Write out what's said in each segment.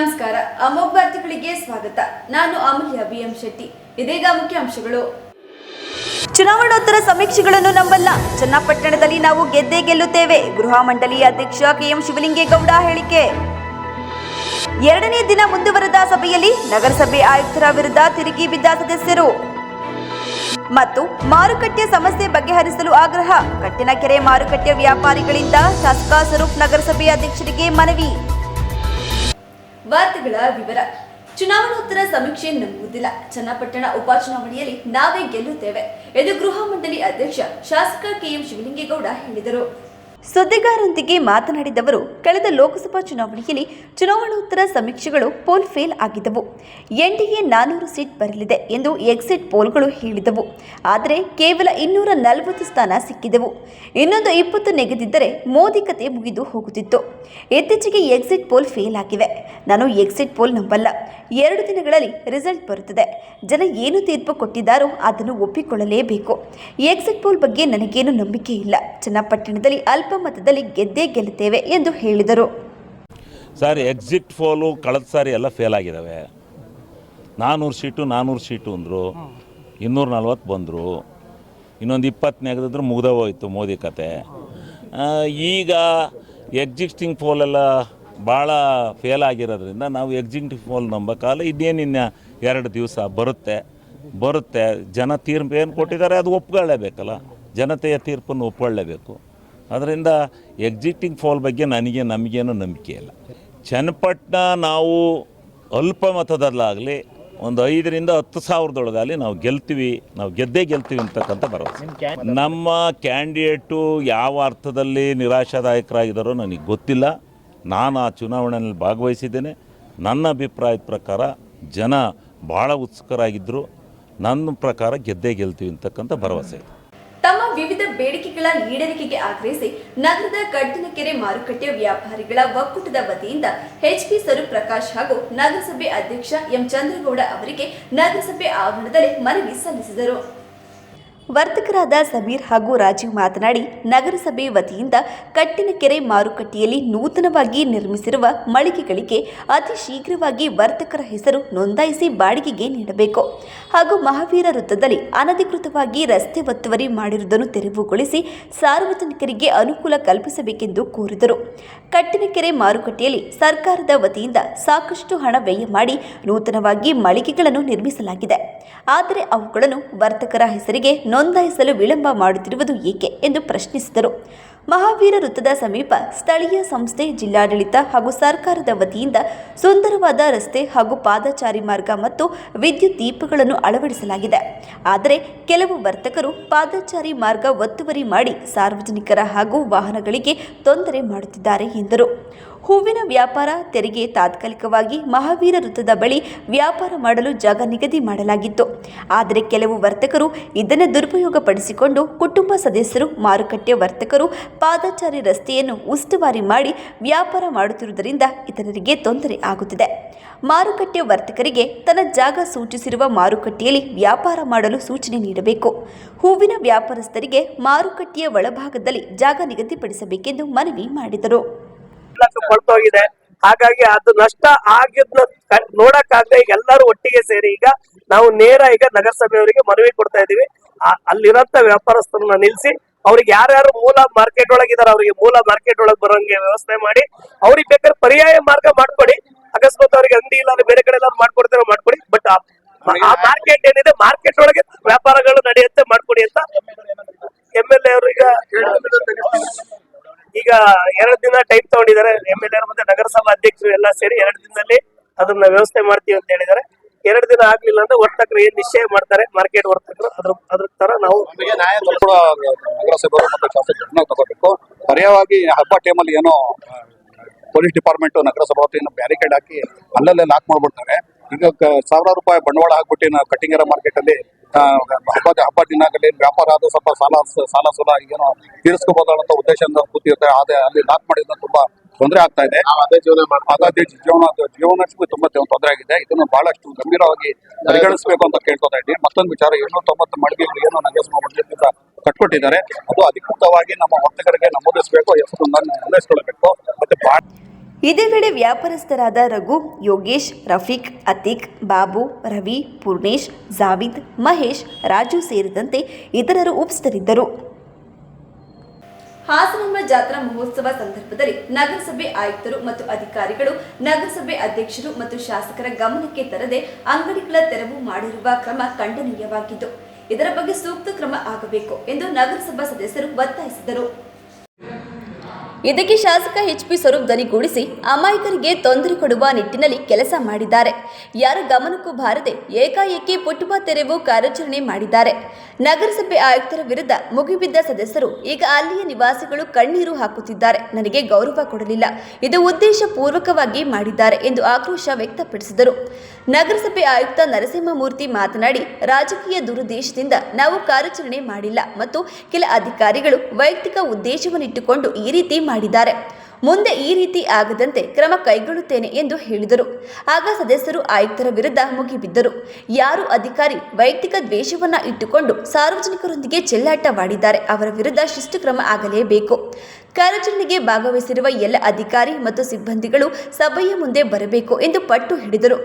ನಮಸ್ಕಾರ. ಅಮೋಘ ವಾರ್ತೆಗಳಿಗೆ ಸ್ವಾಗತ. ನಾನು ಅಮೂಲ್ಯ ಬಿಎಂ ಶೆಟ್ಟಿ. ಇದೀಗ ಮುಖ್ಯಾಂಶಗಳು. ಚುನಾವಣೋತ್ತರ ಸಮೀಕ್ಷೆಗಳನ್ನು ನಂಬಲ್ಲ. ಚನ್ನಪಟ್ಟಣದಲ್ಲಿ ನಾವು ಗೆದ್ದೇ ಗೆಲ್ಲುತ್ತೇವೆ. ಗೃಹ ಮಂಡಳಿ ಅಧ್ಯಕ್ಷ ಕೆಎಂ ಶಿವಲಿಂಗೇಗೌಡ ಹೇಳಿಕೆ. ಎರಡನೇ ದಿನ ಮುಂದುವರೆದ ಸಭೆಯಲ್ಲಿ ನಗರಸಭೆ ಆಯುಕ್ತರ ವಿರುದ್ಧ ತಿರುಗಿ ಬಿದ್ದ ಸದಸ್ಯರು. ಮತ್ತು ಮಾರುಕಟ್ಟೆ ಸಮಸ್ಯೆ ಬಗೆಹರಿಸಲು ಆಗ್ರಹ. ಕಟ್ಟಿನಕೆರೆ ಮಾರುಕಟ್ಟೆ ವ್ಯಾಪಾರಿಗಳಿಂದ ಶಾಸಕ ಸ್ವರೂಪ್ ನಗರಸಭೆ ಅಧ್ಯಕ್ಷರಿಗೆ ಮನವಿ. ವಾರ್ತೆಗಳ ವಿವರ. ಚುನಾವಣೋತ್ತರ ಸಮೀಕ್ಷೆ ನಂಬುವುದಿಲ್ಲ. ಚನ್ನಪಟ್ಟಣ ಉಪಚುನಾವಣೆಯಲ್ಲಿ ನಾವೇ ಗೆಲ್ಲುತ್ತೇವೆ ಎಂದು ಗೃಹ ಮಂಡಳಿ ಅಧ್ಯಕ್ಷ ಶಾಸಕ ಕೆಎಂ ಶಿವಲಿಂಗೇಗೌಡ ಹೇಳಿದರು. ಸುದ್ದಿಗಾರರೊಂದಿಗೆ ಮಾತನಾಡಿದವರು ಕಳೆದ ಲೋಕಸಭಾ ಚುನಾವಣೆಯಲ್ಲಿ ಚುನಾವಣೋತ್ತರ ಸಮೀಕ್ಷೆಗಳು ಪೋಲ್ ಫೇಲ್ ಆಗಿದ್ದವು. ಎನ್ಡಿಎ ನಾನೂರು ಸೀಟ್ ಬರಲಿದೆ ಎಂದು ಎಕ್ಸಿಟ್ ಪೋಲ್ಗಳು ಹೇಳಿದವು. ಆದರೆ ಕೇವಲ ಇನ್ನೂರ ನಲವತ್ತು ಸ್ಥಾನ ಸಿಕ್ಕಿದವು. ಇನ್ನೊಂದು ಇಪ್ಪತ್ತು ನೆಗೆದಿದ್ದರೆ ಮೋದಿ ಕತೆ ಮುಗಿದು ಹೋಗುತ್ತಿತ್ತು. ಇತ್ತೀಚೆಗೆ ಎಕ್ಸಿಟ್ ಪೋಲ್ ಫೇಲ್ ಆಗಿವೆ. ನಾನು ಎಕ್ಸಿಟ್ ಪೋಲ್ ನಂಬಲ್ಲ. ಎರಡು ದಿನಗಳಲ್ಲಿ ರಿಸಲ್ಟ್ ಬರುತ್ತದೆ. ಜನ ಏನು ತೀರ್ಪು ಕೊಟ್ಟಿದ್ದಾರೋ ಅದನ್ನು ಒಪ್ಪಿಕೊಳ್ಳಲೇಬೇಕು. ಎಕ್ಸಿಟ್ ಪೋಲ್ ಬಗ್ಗೆ ನನಗೇನು ನಂಬಿಕೆ ಇಲ್ಲ. ಚನ್ನಪಟ್ಟಣದಲ್ಲಿ ಅಲ್ಪ ಮತದಲ್ಲಿ ಗೆದ್ದೇ ಗೆಲ್ಲುತ್ತೇವೆ ಎಂದು ಹೇಳಿದರು. ಸರ್ ಎಕ್ಸಿಟ್ ಫೋಲು ಕಳೆದ ಸಾರಿ ಎಲ್ಲ ಫೇಲ್ ಆಗಿದ್ದಾವೆ ನಾನ್ನೂರು ಸೀಟು ನಾನ್ನೂರು ಸೀಟು ಅಂದರು ಇನ್ನೂರ ನಲ್ವತ್ತು ಬಂದರು, ಇನ್ನೊಂದು ಇಪ್ಪತ್ತು ನೆಗೆದಿದ್ರೆ ಮುಗ್ದ ಹೋಯ್ತು ಮೋದಿ ಕತೆ. ಈಗ ಎಕ್ಸಿಸ್ಟಿಂಗ್ ಫೋಲೆಲ್ಲ ಭಾಳ ಫೇಲ್ ಆಗಿರೋದ್ರಿಂದ ನಾವು ಎಕ್ಸಿಸ್ಟಿಂಗ್ ಫೋಲ್ ನಂಬಕ್ಕಾಗಲ್ಲ ಇನ್ನೇನಿನ್ನ ಎರಡು ದಿವಸ ಬರುತ್ತೆ. ಬರುತ್ತೆ. ಜನ ತೀರ್ಪು ಏನು ಕೊಟ್ಟಿದ್ದಾರೆ ಅದು ಒಪ್ಕೊಳ್ಳೇಬೇಕಲ್ಲ. ಜನತೆಯ ತೀರ್ಪನ್ನು ಒಪ್ಕೊಳ್ಳೇಬೇಕು. ಅದರಿಂದ ಎಕ್ಸಿಟಿಂಗ್ ಫಾಲ್ ಬಗ್ಗೆ ನನಗೆ ನಮಗೇನು ನಂಬಿಕೆ ಇಲ್ಲ. ಚನ್ನಪಟ್ಟಣ ನಾವು ಅಲ್ಪ ಮತದಲ್ಲಾಗಲಿ ಒಂದು ಐದರಿಂದ ಹತ್ತು ಸಾವಿರದೊಳಗಾಗಲಿ ನಾವು ಗೆಲ್ತೀವಿ ನಾವು ಗೆದ್ದೇ ಗೆಲ್ತೀವಿ ಅಂತಕ್ಕಂಥ ಭರವಸೆ. ನಮ್ಮ ಕ್ಯಾಂಡಿಡೇಟು ಯಾವ ಅರ್ಥದಲ್ಲಿ ನಿರಾಶಾದಾಯಕರಾಗಿದ್ದಾರೋ ನನಗೆ ಗೊತ್ತಿಲ್ಲ. ನಾನು ಆ ಚುನಾವಣೆಯಲ್ಲಿ ಭಾಗವಹಿಸಿದ್ದೇನೆ. ನನ್ನ ಅಭಿಪ್ರಾಯದ ಪ್ರಕಾರ ಜನ ಭಾಳ ಉತ್ಸುಕರಾಗಿದ್ದರು ನನ್ನ ಪ್ರಕಾರ ಗೆದ್ದೇ ಗೆಲ್ತೀವಿ ಅಂತಕ್ಕಂಥ ಭರವಸೆ ಇದೆ. ತಮ್ಮ ವಿವಿಧ ಬೇಡಿಕೆಗಳ ಈಡೇರಿಕೆಗೆ ಆಗ್ರಹಿಸಿ ನಗರದ ಕಡ್ಡನಕೆರೆ ಮಾರುಕಟ್ಟೆ ವ್ಯಾಪಾರಿಗಳ ಒಕ್ಕೂಟದ ವತಿಯಿಂದ ಎಚ್ಪಿ ಸರು ಪ್ರಕಾಶ್ ಹಾಗೂ ನಗರಸಭೆ ಅಧ್ಯಕ್ಷ ಎಂ ಚಂದ್ರಗೌಡ ಅವರಿಗೆ ನಗರಸಭೆ ಆವರಣದಲ್ಲಿ ಮನವಿ ಸಲ್ಲಿಸಿದರು. ವರ್ತಕರಾದ ಸಮೀರ್ ಹಾಗೂ ರಾಜೀವ್ ಮಾತನಾಡಿ, ನಗರಸಭೆ ವತಿಯಿಂದ ಕಟ್ಟಿನಕೆರೆ ಮಾರುಕಟ್ಟೆಯಲ್ಲಿ ನೂತನವಾಗಿ ನಿರ್ಮಿಸಿರುವ ಮಳಿಗೆಗಳಿಗೆ ಅತಿ ಶೀಘ್ರವಾಗಿ ವರ್ತಕರ ಹೆಸರು ನೋಂದಾಯಿಸಿ ಬಾಡಿಗೆಗೆ ನೀಡಬೇಕು. ಹಾಗೂ ಮಹಾವೀರ ವೃತ್ತದಲ್ಲಿ ಅನಧಿಕೃತವಾಗಿ ರಸ್ತೆ ಒತ್ತುವರಿ ಮಾಡಿರುವುದನ್ನು ತೆರವುಗೊಳಿಸಿ ಸಾರ್ವಜನಿಕರಿಗೆ ಅನುಕೂಲ ಕಲ್ಪಿಸಬೇಕೆಂದು ಕೋರಿದರು. ಕಟ್ಟಿನಕೆರೆ ಮಾರುಕಟ್ಟೆಯಲ್ಲಿ ಸರ್ಕಾರದ ವತಿಯಿಂದ ಸಾಕಷ್ಟು ಹಣ ವ್ಯಯ ಮಾಡಿ ನೂತನವಾಗಿ ಮಳಿಗೆಗಳನ್ನು ನಿರ್ಮಿಸಲಾಗಿದೆ. ಆದರೆ ಅವುಗಳನ್ನು ವರ್ತಕರ ಹೆಸರಿಗೆ ನೋಂದಾಯಿಸಲು ವಿಳಂಬ ಮಾಡುತ್ತಿರುವುದು ಏಕೆ ಎಂದು ಪ್ರಶ್ನಿಸಿದರು. ಮಹಾವೀರ ವೃತ್ತದ ಸಮೀಪ ಸ್ಥಳೀಯ ಸಂಸ್ಥೆ, ಜಿಲ್ಲಾಡಳಿತ ಹಾಗೂ ಸರ್ಕಾರದ ವತಿಯಿಂದ ಸುಂದರವಾದ ರಸ್ತೆ ಹಾಗೂ ಪಾದಚಾರಿ ಮಾರ್ಗ ಮತ್ತು ವಿದ್ಯುತ್ ದೀಪಗಳನ್ನು ಅಳವಡಿಸಲಾಗಿದೆ. ಆದರೆ ಕೆಲವು ವರ್ತಕರು ಪಾದಚಾರಿ ಮಾರ್ಗ ಒತ್ತುವರಿ ಮಾಡಿ ಸಾರ್ವಜನಿಕರ ಹಾಗೂ ವಾಹನಗಳಿಗೆ ತೊಂದರೆ ಮಾಡುತ್ತಿದ್ದಾರೆ ಎಂದರು. ಹೂವಿನ ವ್ಯಾಪಾರ ತೆರಿಗೆ ತಾತ್ಕಾಲಿಕವಾಗಿ ಮಹಾವೀರ ವೃತ್ತದ ಬಳಿ ವ್ಯಾಪಾರ ಮಾಡಲು ಜಾಗ ನಿಗದಿ ಮಾಡಲಾಗಿತ್ತು. ಆದರೆ ಕೆಲವು ವರ್ತಕರು ಇದನ್ನು ದುರುಪಯೋಗಪಡಿಸಿಕೊಂಡು ಕುಟುಂಬ ಸದಸ್ಯರು ಮಾರುಕಟ್ಟೆ ವರ್ತಕರು ಪಾದಚಾರಿ ರಸ್ತೆಯನ್ನು ಉಸ್ತುವಾರಿ ಮಾಡಿ ವ್ಯಾಪಾರ ಮಾಡುತ್ತಿರುವುದರಿಂದ ಇತರರಿಗೆ ತೊಂದರೆ ಆಗುತ್ತಿದೆ. ಮಾರುಕಟ್ಟೆ ವರ್ತಕರಿಗೆ ತನ್ನ ಜಾಗ ಸೂಚಿಸಿರುವ ಮಾರುಕಟ್ಟೆಯಲ್ಲಿ ವ್ಯಾಪಾರ ಮಾಡಲು ಸೂಚನೆ ನೀಡಬೇಕು. ಹೂವಿನ ವ್ಯಾಪಾರಸ್ಥರಿಗೆ ಮಾರುಕಟ್ಟೆಯ ಒಳಭಾಗದಲ್ಲಿ ಜಾಗ ನಿಗದಿಪಡಿಸಬೇಕೆಂದು ಮನವಿ ಮಾಡಿದರು. ಲಕ್ಷ ಕೊಳ್ತೋಗಿದೆ. ಹಾಗಾಗಿ ಅದು ನಷ್ಟ ಆಗಿದ್ನ ನೋಡಕ್ಕಾಗದೆ ಈಗ ಎಲ್ಲರೂ ಒಟ್ಟಿಗೆ ಸೇರಿ ಈಗ ನಾವು ನೇರ ಈಗ ನಗರಸಭೆಯವರಿಗೆ ಮನವಿ ಕೊಡ್ತಾ ಇದೀವಿ ಅಲ್ಲಿರಂತ ವ್ಯಾಪಾರಸ್ಥರನ್ನ ನಿಲ್ಸಿ ಅವ್ರಿಗೆ ಯಾರ್ಯಾರು ಮೂಲ ಮಾರ್ಕೆಟ್ ಒಳಗಿದಾರೆ ಅವರಿಗೆ ಮೂಲ ಮಾರ್ಕೆಟ್ ಒಳಗೆ ಬರೋಂಗೆ ವ್ಯವಸ್ಥೆ ಮಾಡಿ ಅವ್ರಿಗೆ ಬೇಕಾದ್ರೆ ಪರ್ಯಾಯ ಮಾರ್ಗ ಮಾಡ್ಕೊಡಿ. ಅಕಸ್ಮಾತ್ ಅವ್ರಿಗೆ ಅಂಗಡಿ ಇಲ್ಲ ಬೇರೆ ಕಡೆ ಎಲ್ಲ ಮಾಡ್ಕೊಡ್ತೀರ ಮಾಡ್ಕೊಡಿ. ಬಟ್ ಆ ಮಾರ್ಕೆಟ್ ಏನಿದೆ ಮಾರ್ಕೆಟ್ ಒಳಗೆ ವ್ಯಾಪಾರಗಳು ನಡೆಯುತ್ತೆ ಮಾಡ್ಕೊಡಿ ಅಂತ ಎಂ ಎಲ್ ಎ ಅವರು ಈಗ ಎರಡು ದಿನ ಟೈಮ್ ತಗೊಂಡಿದ್ದಾರೆ. ಎಂ ಎಲ್ ಎ ಮತ್ತೆ ನಗರಸಭಾ ಅಧ್ಯಕ್ಷರು ಎಲ್ಲ ಸೇರಿ ಎರಡು ದಿನದಲ್ಲಿ ಅದನ್ನ ವ್ಯವಸ್ಥೆ ಮಾಡ್ತೀವಿ ಅಂತ ಹೇಳಿದ್ದಾರೆ. ಎರಡು ದಿನ ಆಗ್ಲಿಲ್ಲ ಅಂದ್ರೆ ವರ್ತಕರು ಏನ್ ನಿಶ್ಚಯ ಮಾಡ್ತಾರೆ? ಮಾರ್ಕೆಟ್ ವರ್ತಕರು ಅದ್ರ ಅದ್ರ ತರ ನಾವು ನಗರಸಭೆಯವರು ಮತ್ತು ಶಾಸಕರನ್ನ ತಗೋಬೇಕು. ಪರ್ಯಾಯವಾಗಿ ಹಬ್ಬ ಟೈಮಲ್ಲಿ ಏನೋ ಪೊಲೀಸ್ ಡಿಪಾರ್ಟ್ಮೆಂಟ್, ನಗರಸಭಾ ವತಿಯಿಂದ ಬ್ಯಾರಿಕೇಡ್ ಹಾಕಿ ಅಲ್ಲಲ್ಲೇ ಲಾಕ್ ಮಾಡ್ಬಿಡ್ತಾರೆ. ಈಗ ಸಾವಿರಾರು ರೂಪಾಯಿ ಬಂಡವಾಳ ಹಾಕ್ಬಿಟ್ಟು ನಾವು ಕಟ್ಟಿಂಗರ ಮಾರ್ಕೆಟ್ ಅಲ್ಲಿ ಹಬ್ಬದ ಹಬ್ಬ ದಿನಗಳಲ್ಲಿ ವ್ಯಾಪಾರ ಆದ ಸ್ವಲ್ಪ ಸಾಲ ಸಾಲ ಸೂಲ ಏನು ಅನ್ನೋ ಉದ್ದೇಶದಿಂದ ಕೂತಿರುತ್ತೆ. ಅದೇ ಅಲ್ಲಿ ಲಾಕ್ ಮಾಡಿದ್ರೆ ತುಂಬಾ ತೊಂದರೆ ಆಗ್ತಾ ಇದೆ. ಅದೇ ಜೀವನ ಅದೇ ಜೀವನ ಜೀವನಕ್ಕೂ ತುಂಬಾ ತೊಂದರೆ ಆಗಿದೆ. ಇದನ್ನು ಬಹಳಷ್ಟು ಗಂಭೀರವಾಗಿ ಪರಿಗಣಿಸಬೇಕು ಅಂತ ಕೇಳ್ಕೊತಾ ಇದ್ದೀನಿ. ಮತ್ತೊಂದು ವಿಚಾರ ಏಳ್ನೂರ ತೊಂಬತ್ತು ಮಳಿಗೆಗಳು ಏನೋ ನಗರಸಭಾ ಕಟ್ಕೊಟ್ಟಿದ್ದಾರೆ. ಅದು ಅಧಿಕೃತವಾಗಿ ನಮ್ಮ ವರ್ತಕರಿಗೆ ನಮೂದಿಸಬೇಕು ಹೆಸರು ನೋಂದಾಯಿಸಿಕೊಳ್ಳಬೇಕು ಮತ್ತೆ ಇದೇ ವೇಳೆ ವ್ಯಾಪಾರಸ್ಥರಾದ ರಘು, ಯೋಗೇಶ್, ರಫೀಕ್, ಅತೀಕ್, ಬಾಬು, ರವಿ, ಪೂರ್ಣೇಶ್, ಜಾವಿದ್, ಮಹೇಶ್, ರಾಜು ಸೇರಿದಂತೆ ಇತರರು ಉಪಸ್ಥಿತರಿದ್ದರು. ಹಾಸನಾಂಬ ಜಾತ್ರಾ ಮಹೋತ್ಸವ ಸಂದರ್ಭದಲ್ಲಿ ನಗರಸಭೆ ಆಯುಕ್ತರು ಮತ್ತು ಅಧಿಕಾರಿಗಳು, ನಗರಸಭೆ ಅಧ್ಯಕ್ಷರು ಮತ್ತು ಶಾಸಕರ ಗಮನಕ್ಕೆ ತರದೆ ಅಂಗಡಿಗಳ ತೆರವು ಮಾಡಿರುವ ಕ್ರಮ ಖಂಡನೀಯವಾಗಿದ್ದು, ಇದರ ಬಗ್ಗೆ ಸೂಕ್ತ ಕ್ರಮ ಆಗಬೇಕು ಎಂದು ನಗರಸಭಾ ಸದಸ್ಯರು ಒತ್ತಾಯಿಸಿದರು. ಇದಕ್ಕೆ ಶಾಸಕ ಎಚ್ ಪಿ ಸ್ವರೂಪ್ ದನಿಗೂಡಿಸಿ ಅಮಾಯಕರಿಗೆ ತೊಂದರೆ ಕೊಡುವ ನಿಟ್ಟಿನಲ್ಲಿ ಕೆಲಸ ಮಾಡಿದ್ದಾರೆ. ಯಾರ ಗಮನಕ್ಕೂ ಬಾರದೆ ಏಕಾಏಕಿ ಪುಟುವ ತೆರವು ಕಾರ್ಯಾಚರಣೆ ಮಾಡಿದ್ದಾರೆ. ನಗರಸಭೆ ಆಯುಕ್ತರ ವಿರುದ್ಧ ಮುಗಿಬಿದ್ದ ಸದಸ್ಯರು ಈಗ ಅಲ್ಲಿಯ ನಿವಾಸಿಗಳು ಕಣ್ಣೀರು ಹಾಕುತ್ತಿದ್ದಾರೆ. ನನಗೆ ಗೌರವ ಕೊಡಲಿಲ್ಲ. ಇದು ಉದ್ದೇಶಪೂರ್ವಕವಾಗಿ ಮಾಡಿದ್ದಾರೆ ಎಂದು ಆಕ್ರೋಶ ವ್ಯಕ್ತಪಡಿಸಿದರು. ನಗರಸಭೆ ಆಯುಕ್ತ ನರಸಿಂಹಮೂರ್ತಿ ಮಾತನಾಡಿ, ರಾಜಕೀಯ ದುರುದ್ದೇಶದಿಂದ ನಾವು ಕಾರ್ಯಾಚರಣೆ ಮಾಡಿಲ್ಲ ಮತ್ತು ಕೆಲ ಅಧಿಕಾರಿಗಳು ವೈಯಕ್ತಿಕ ಉದ್ದೇಶವನ್ನಿಟ್ಟುಕೊಂಡು ಈ ರೀತಿ ಮಾಡಿದ್ದಾರೆ. ಮುಂದೆ ಈ ರೀತಿ ಆಗದಂತೆ ಕ್ರಮ ಕೈಗೊಳ್ಳುತ್ತೇನೆ ಎಂದು ಹೇಳಿದರು. ಆಗ ಸದಸ್ಯರು ಆಯುಕ್ತರ ವಿರುದ್ಧ ಮುಗಿಬಿದ್ದರು. ಯಾರು ಅಧಿಕಾರಿ ವೈಯಕ್ತಿಕ ದ್ವೇಷವನ್ನ ಇಟ್ಟುಕೊಂಡು ಸಾರ್ವಜನಿಕರೊಂದಿಗೆ ಚೆಲ್ಲಾಟವಾಡಿದ್ದಾರೆ ಅವರ ವಿರುದ್ಧ ಶಿಸ್ತು ಕ್ರಮ ಆಗಲೇಬೇಕು. ಕಾರ್ಯಾಚರಣೆಗೆ ಭಾಗವಹಿಸಿರುವ ಎಲ್ಲ ಅಧಿಕಾರಿ ಮತ್ತು ಸಿಬ್ಬಂದಿಗಳು ಸಭೆಯ ಮುಂದೆ ಬರಬೇಕು ಎಂದು ಪಟ್ಟು ಹಿಡಿದರು.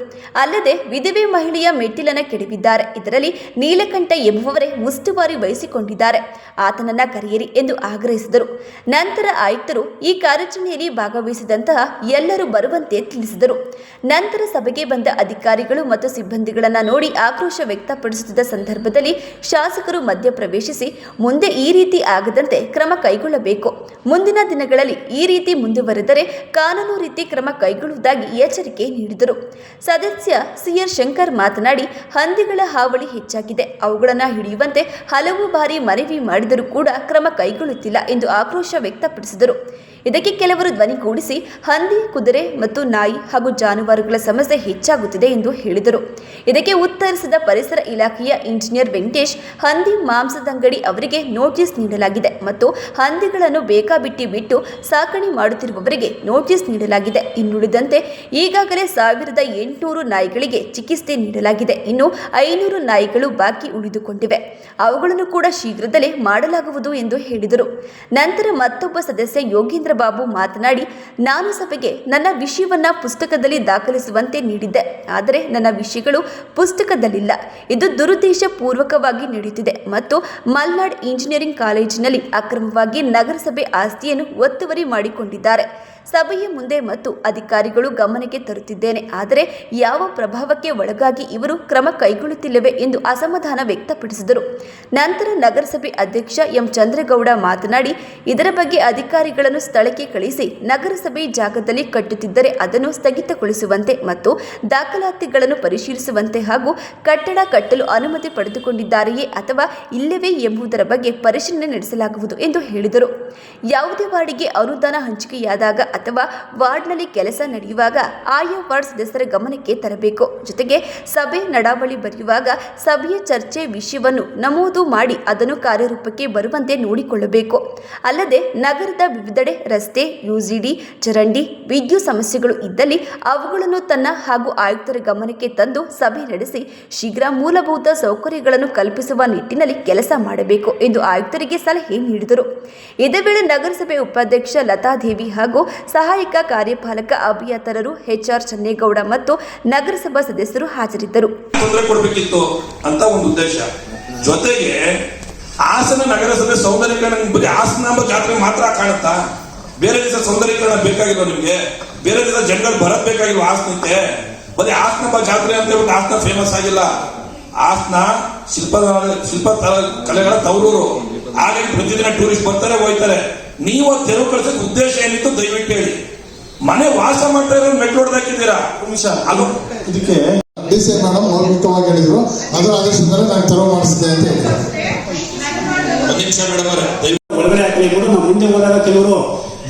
ಅಲ್ಲದೆ ವಿಧವೆ ಮಹಿಳೆಯ ಮೆಟ್ಟಿಲನ್ನು ಕೆಡವಿದ್ದಾರೆ. ಇದರಲ್ಲಿ ನೀಲಕಂಠ ಎಂಬುವವರೇ ಮುಸ್ತುವಾರಿ ವಹಿಸಿಕೊಂಡಿದ್ದಾರೆ. ಆತನನ್ನ ಕರೆಯಿರಿ ಎಂದು ಆಗ್ರಹಿಸಿದರು. ನಂತರ ಆಯುಕ್ತರು ಈ ಕಾರ್ಯಾಚರಣೆಯಲ್ಲಿ ಭಾಗವಹಿಸಿದಂತಹ ಎಲ್ಲರೂ ಬರುವಂತೆ ತಿಳಿಸಿದರು. ನಂತರ ಸಭೆಗೆ ಬಂದ ಅಧಿಕಾರಿಗಳು ಮತ್ತು ಸಿಬ್ಬಂದಿಗಳನ್ನು ನೋಡಿ ಆಕ್ರೋಶ ವ್ಯಕ್ತಪಡಿಸುತ್ತಿದ್ದ ಸಂದರ್ಭದಲ್ಲಿ ಶಾಸಕರು ಮಧ್ಯಪ್ರವೇಶಿಸಿ, ಮುಂದೆ ಈ ರೀತಿ ಆಗದಂತೆ ಕ್ರಮ ಕೈಗೊಳ್ಳಬೇಕು. ಮುಂದಿನ ದಿನಗಳಲ್ಲಿ ಈ ರೀತಿ ಮುಂದುವರೆದರೆ ಕಾನೂನು ರೀತಿ ಕ್ರಮ ಕೈಗೊಳ್ಳುವುದಾಗಿ ಎಚ್ಚರಿಕೆ ನೀಡಿದರು. ಸದಸ್ಯ ಸಿಆರ್ ಶಂಕರ್ ಮಾತನಾಡಿ, ಹಂದಿಗಳ ಹಾವಳಿ ಹೆಚ್ಚಾಗಿದೆ. ಅವುಗಳನ್ನು ಹಿಡಿಯುವಂತೆ ಹಲವು ಬಾರಿ ಮನವಿ ಮಾಡಿದರೂ ಕೂಡ ಕ್ರಮ ಕೈಗೊಳ್ಳುತ್ತಿಲ್ಲ ಎಂದು ಆಕ್ರೋಶ ವ್ಯಕ್ತಪಡಿಸಿದರು. ಇದಕ್ಕೆ ಕೆಲವರು ಧ್ವನಿಗೂಡಿಸಿ ಹಂದಿ, ಕುದುರೆ ಮತ್ತು ನಾಯಿ ಹಾಗೂ ಜಾನುವಾರುಗಳ ಸಮಸ್ಯೆ ಹೆಚ್ಚಾಗುತ್ತಿದೆ ಎಂದು ಹೇಳಿದರು. ಇದಕ್ಕೆ ಉತ್ತರಿಸಿದ ಪರಿಸರ ಇಲಾಖೆಯ ಇಂಜಿನಿಯರ್ ವೆಂಕಟೇಶ್, ಹಂದಿ ಮಾಂಸದಂಗಡಿ ಅವರಿಗೆ ನೋಟಿಸ್ ನೀಡಲಾಗಿದೆ ಮತ್ತು ಹಂದಿಗಳನ್ನು ಬೇಕಾಬಿಟ್ಟಿ ಬಿಟ್ಟು ಸಾಕಣೆ ಮಾಡುತ್ತಿರುವವರಿಗೆ ನೋಟಿಸ್ ನೀಡಲಾಗಿದೆ. ಇನ್ನುಳಿದಂತೆ ಈಗಾಗಲೇ ಸಾವಿರದ ಎಂಟುನೂರು ನಾಯಿಗಳಿಗೆ ಚಿಕಿತ್ಸೆ ನೀಡಲಾಗಿದೆ. ಇನ್ನು ಐನೂರು ನಾಯಿಗಳು ಬಾಕಿ ಉಳಿದುಕೊಂಡಿವೆ. ಅವುಗಳನ್ನು ಕೂಡ ಶೀಘ್ರದಲ್ಲೇ ಮಾಡಲಾಗುವುದು ಎಂದು ಹೇಳಿದರು. ನಂತರ ಮತ್ತೊಬ್ಬ ಸದಸ್ಯ ಯೋಗೇಂದ್ರ ಬಾಬು ಮಾತನಾಡಿ, ನಾನು ಸಭೆಗೆ ನನ್ನ ವಿಷಯವನ್ನು ಪುಸ್ತಕದಲ್ಲಿ ದಾಖಲಿಸುವಂತೆ ನೀಡಿದ್ದೆ. ಆದರೆ ನನ್ನ ವಿಷಯಗಳು ಪುಸ್ತಕದಲ್ಲಿಲ್ಲ. ಇದು ದುರುದ್ದೇಶ ಪೂರ್ವಕವಾಗಿ ನಡೆಯುತ್ತಿದೆ ಮತ್ತು ಮಲ್ನಾಡ್ ಇಂಜಿನಿಯರಿಂಗ್ ಕಾಲೇಜಿನಲ್ಲಿ ಅಕ್ರಮವಾಗಿ ನಗರಸಭೆ ಆಸ್ತಿಯನ್ನು ಒತ್ತುವರಿ ಮಾಡಿಕೊಂಡಿದ್ದಾರೆ. ಸಭೆಯ ಮುಂದೆ ಮತ್ತು ಅಧಿಕಾರಿಗಳು ಗಮನಕ್ಕೆ ತರುತ್ತಿದ್ದೇನೆ. ಆದರೆ ಯಾವ ಪ್ರಭಾವಕ್ಕೆ ಒಳಗಾಗಿ ಇವರು ಕ್ರಮ ಕೈಗೊಳ್ಳುತ್ತಿಲ್ಲವೆ ಎಂದು ಅಸಮಾಧಾನ ವ್ಯಕ್ತಪಡಿಸಿದರು. ನಂತರ ನಗರಸಭೆ ಅಧ್ಯಕ್ಷ ಎಂ. ಚಂದ್ರಗೌಡ ಮಾತನಾಡಿ, ಇದರ ಬಗ್ಗೆ ಅಧಿಕಾರಿಗಳನ್ನು ಸ್ಥಳಕ್ಕೆ ಕಳಿಸಿ ನಗರಸಭೆ ಜಾಗದಲ್ಲಿ ಕಟ್ಟುತ್ತಿದ್ದರೆ ಅದನ್ನು ಸ್ಥಗಿತಗೊಳಿಸುವಂತೆ ಮತ್ತು ದಾಖಲಾತಿಗಳನ್ನು ಪರಿಶೀಲಿಸುವಂತೆ ಹಾಗೂ ಕಟ್ಟಡ ಕಟ್ಟಲು ಅನುಮತಿ ಪಡೆದುಕೊಂಡಿದ್ದಾರೆಯೇ ಅಥವಾ ಇಲ್ಲವೇ ಎಂಬುದರ ಬಗ್ಗೆ ಪರಿಶೀಲನೆ ನಡೆಸಲಾಗುವುದು ಎಂದು ಹೇಳಿದರು. ಯಾವುದೇ ವಾರ್ಡಿಗೆ ಅನುದಾನ ಹಂಚಿಕೆಯಾದಾಗ ಅಥವಾ ವಾರ್ಡ್ನಲ್ಲಿ ಕೆಲಸ ನಡೆಯುವಾಗ ಆಯಾ ವಾರ್ಡ್ ಸದಸ್ಯರ ಗಮನಕ್ಕೆ ತರಬೇಕು. ಜೊತೆಗೆ ಸಭೆ ನಡಾವಳಿ ಬರೆಯುವಾಗ ಸಭೆಯ ಚರ್ಚೆ ವಿಷಯವನ್ನು ನಮೂದು ಮಾಡಿ ಅದನ್ನು ಕಾರ್ಯರೂಪಕ್ಕೆ ಬರುವಂತೆ ನೋಡಿಕೊಳ್ಳಬೇಕು. ಅಲ್ಲದೆ ನಗರದ ವಿವಿಧೆಡೆ ರಸ್ತೆ, ಯುಜಿಡಿ, ಚರಂಡಿ, ವಿದ್ಯುತ್ ಸಮಸ್ಯೆಗಳು ಇದ್ದಲ್ಲಿ ಅವುಗಳನ್ನು ತನ್ನ ಹಾಗೂ ಆಯುಕ್ತರ ಗಮನಕ್ಕೆ ತಂದು ಸಭೆ ನಡೆಸಿ ಶೀಘ್ರ ಮೂಲಭೂತ ಸೌಕರ್ಯಗಳನ್ನು ಕಲ್ಪಿಸುವ ನಿಟ್ಟಿನಲ್ಲಿ ಕೆಲಸ ಮಾಡಬೇಕು ಎಂದು ಆಯುಕ್ತರಿಗೆ ಸಲಹೆ ನೀಡಿದರು. ಇದೇ ವೇಳೆ ನಗರಸಭೆ ಉಪಾಧ್ಯಕ್ಷ ಲತಾದೇವಿ ಹಾಗೂ ಸಹಾಯಕ ಕಾರ್ಯಪಾಲಕ ಅಭಿಯಂತರರು ಎಚ್ಆರ್ ಚನ್ನೇಗೌಡ ಮತ್ತು ನಗರಸಭಾ ಸದಸ್ಯರು ಹಾಜರಿದ್ದರು. ಕೊಡಬೇಕಿತ್ತು ಅಂತ ಒಂದು ಉದ್ದೇಶ. ಜೊತೆಗೆ ಹಾಸನ ನಗರಸಭೆ ಸೌಂದರ್ಯೀಕರಣ ಬರೀ ಹಾಸನಾಂಬ ಜಾತ್ರೆ ಮಾತ್ರ ಕಾಣುತ್ತಾ? ಬೇರೆ ದಿವಸ ಸೌಂದರ್ಯೀಕರಣ ಬೇಕಾಗಿಲ್ಲ ನಿಮಗೆ? ಬೇರೆ ದಿವಸ ಜನಗಳು ಬರಬೇಕಾಗಿರೋ ಬೇಕಾಗಿಲ್ಲ ಹಾಸನಕ್ಕೆ? ಬರೀ ಹಾಸನಾಂಬ ಜಾತ್ರೆ ಅಂತ ಹೇಳ್ಬಿಟ್ಟು ಹಾಸನ ಫೇಮಸ್ ಆಗಿಲ್ಲ. ಹಾಸನ ಶಿಲ್ಪ ಶಿಲ್ಪ ಕಲೆಗಳ ತವರೂರು. ಹಾಗಾಗಿ ಪ್ರತಿದಿನ ಟೂರಿಸ್ಟ್ ಬರ್ತಾರೆ ಹೋಯ್ತಾರೆ ನೀವು ತೆರವು ಕಳ್ಸಕ್ ಉದ್ದೇಶ ಏನಿತ್ತು ದಯವಿಟ್ಟು ಹೇಳಿ. ಮನೆ ವಾಸ ಮಾಡ್ತಾ ಇರೋ ಮೆಟ್ಲು ಹೊಡೆದಾಕಿದ್ದೀರಾ ನಿಮಿಷ. ಅದು ಇದಕ್ಕೆ ಡಿ ಸಿ ಮೇಡಮ್ ಮೌಲಿಕವಾಗಿ ಹೇಳಿದ್ರು. ಅದರ ಆದೇಶದಿಂದಲೇ ನಾನು ತೆರವು ಮಾಡಿಸಿದ್ದೆ ಅಂತ ಹೇಳಿದ್ರು. ಒಂದ್ ನಿಮಿಷ ಮೇಡಮ್ ಅವರೇ ದಯವಿಟ್ಟು ಒಳಗಡೆ ಹಾಕಲಿ ಕೂಡ ನಾವು ಮುಂದೆ ಹೋದಾಗ ಕೆಲವರು